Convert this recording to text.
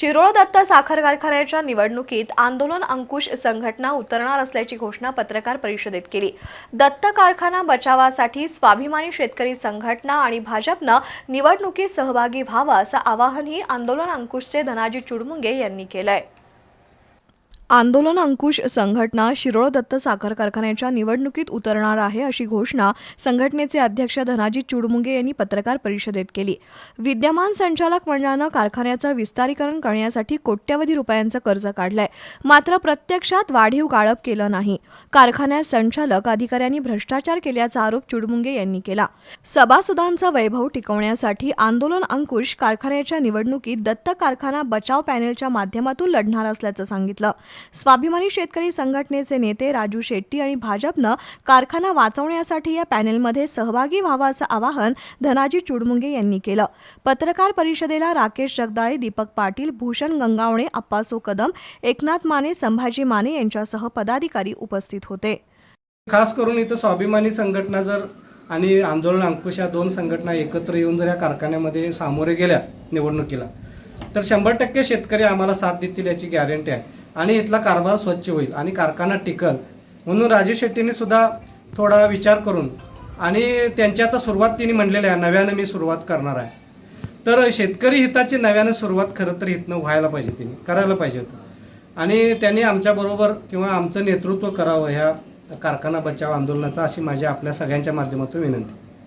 शिरोळ दत्त साखर कारखान्याच्या निवडणुकीत आंदोलन अंकुश संघटना उतरणार असल्याची घोषणा पत्रकार परिषदेत केली. दत्त कारखाना बचावासाठी स्वाभिमानी शेतकरी संघटना आणि भाजपनं निवडणुकीत सहभागी व्हावं असं आवाहनही आंदोलन अंकुशचे धनाजी चुडमुंगे यांनी केलंय. आंदोलन अंकुश संघटना शिरोळ दत्त साखर कारखान्याच्या निवडणुकीत उतरणार आहे अशी घोषणा संघटनेचे अध्यक्ष धनाजी चुडमुंगे यांनी पत्रकार परिषदेत केली. विद्यमान संचालक मंडळानं कारखान्याचं विस्तारीकरण करण्यासाठी कोट्यवधी रुपयांचं कर्ज काढलंय. मात्र प्रत्यक्षात वाढीव गाळप केलं नाही. कारखान्यात संचालक अधिकाऱ्यांनी भ्रष्टाचार केल्याचा आरोप चुडमुंगे यांनी केला. सभासदांचा वैभव टिकवण्यासाठी आंदोलन अंकुश कारखान्याच्या निवडणुकीत दत्त कारखाना बचाव पॅनेलच्या माध्यमातून लढणार असल्याचं सांगितलं. स्वाभिमानी शेतकरी संघटनेचे नेते राजू शेट्टी आणि भाजपनं कारखाना वाचवण्यासाठी या पॅनेलमध्ये सहभागी व्हावं असं आवाहन धनाजी चुडमुंगे यांनी केलं. पत्रकार परिषदेला राकेश जगदाळे दीपक पाटील भूषण गंगावणे अप्पासो कदम एकनाथ माने संभाजी माने यांच्यासह पदाधिकारी उपस्थित होते. खास करून इथं स्वाभिमानी संघटना जर आणि आंदोलन अंकुश या दोन संघटना एकत्र येऊन जर या कारखान्यामध्ये सामोरे गेल्या निवडणुकीला तर शंभर टक्के शेतकरी आम्हाला साथ देतील याची गॅरंटी आहे. आणि इथला कारभार स्वच्छ होईल आणि कारखाना टिकल. म्हणून राजू शेट्टींनी सुद्धा थोडा विचार करून आणि त्यांची आता सुरुवात तिने म्हणलेली आहे नव्यानं मी सुरुवात करणार आहे. तर शेतकरी हिताची नव्यानं सुरुवात खरं तर इथनं व्हायला पाहिजे तिने करायला पाहिजे होतं. आणि त्यांनी आमच्याबरोबर किंवा आमचं नेतृत्व करावं ह्या कारखाना बचाव आंदोलनाचा अशी माझी आपल्या सगळ्यांच्या माध्यमातून विनंती.